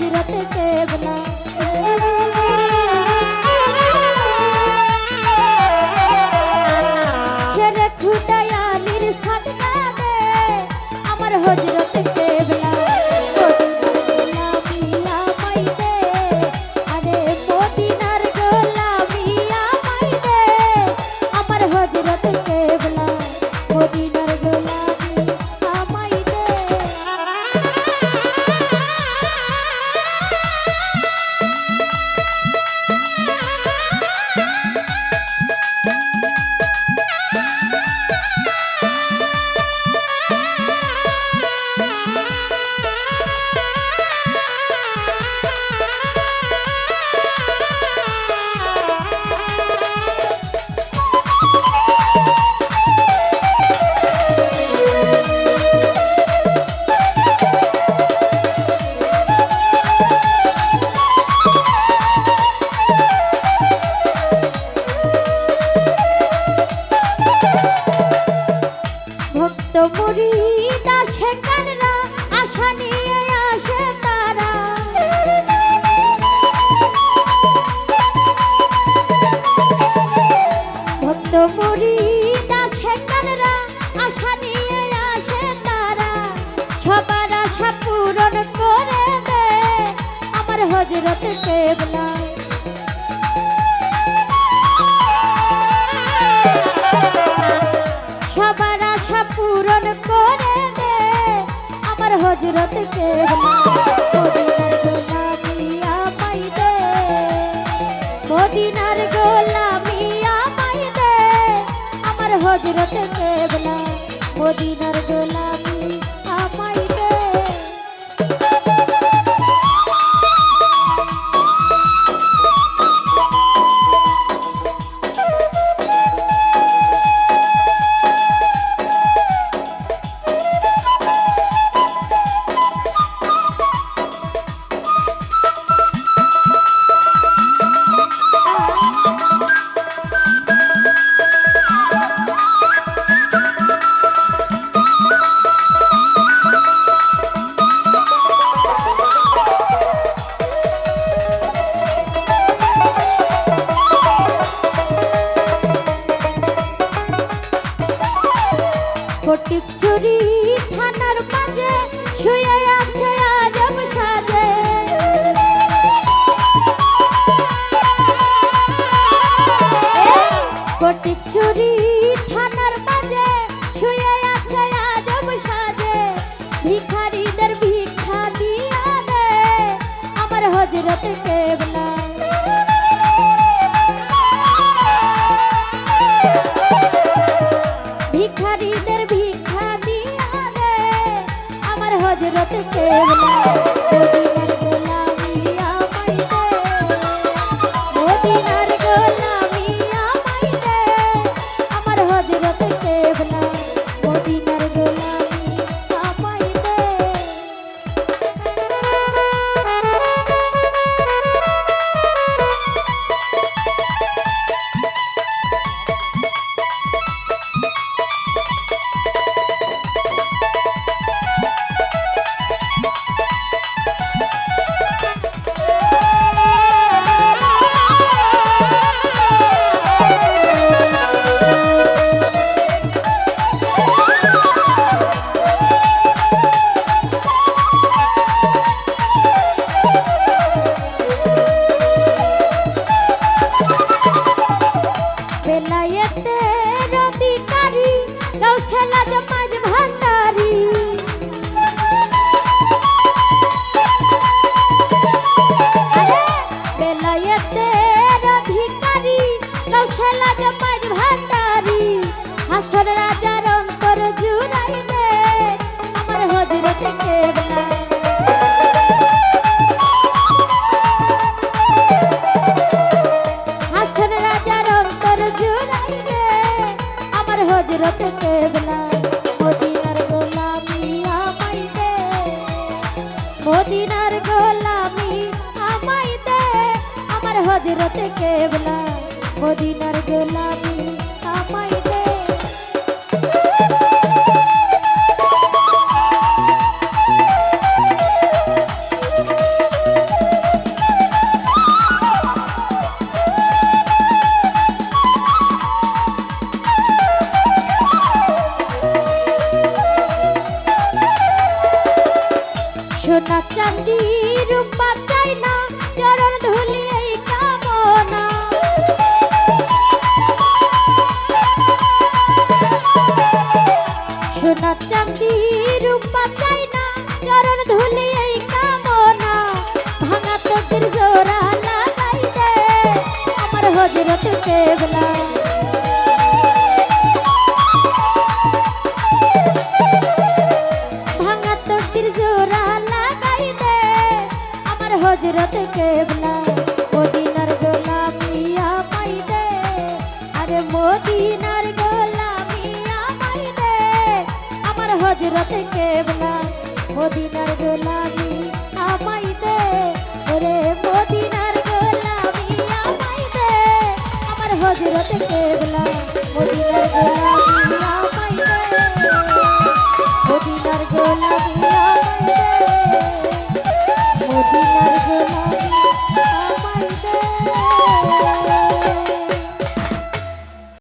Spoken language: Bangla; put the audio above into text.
আমার হজরত কেবলা আশা নিয়ে আসে কানরা আশা নিয়ে তারা। সবার আশা পূরণ করে দে, আমার হজরত কেবলা হজরত কেবলা মদিনার গোলামিয়া পাইবে? মদিনার গোলামি আমায় আমার হজরত কেবলা মদিনার গোলামি ভিখারিদের ভিক্ষা দিয়া দে আমার হজরত কেবলা। বেলায়েতের অধিকারী রৌসেলা জমাজ ভান্ডারী। আরে বেলায়েতের অধিকারী রৌসেলা হজরত কেবলা মদিনার গোলামি আমায় সোনা চাঁদি রূপা চাই না চরণ ধুলি সোনা চাঁদি হজরত কেবলা, মদিনার গোলামি আমাই দে। ওরে মদিনার গোলামি আমাই দে। আমার হজরত কেবলা, মদিনার গোলামি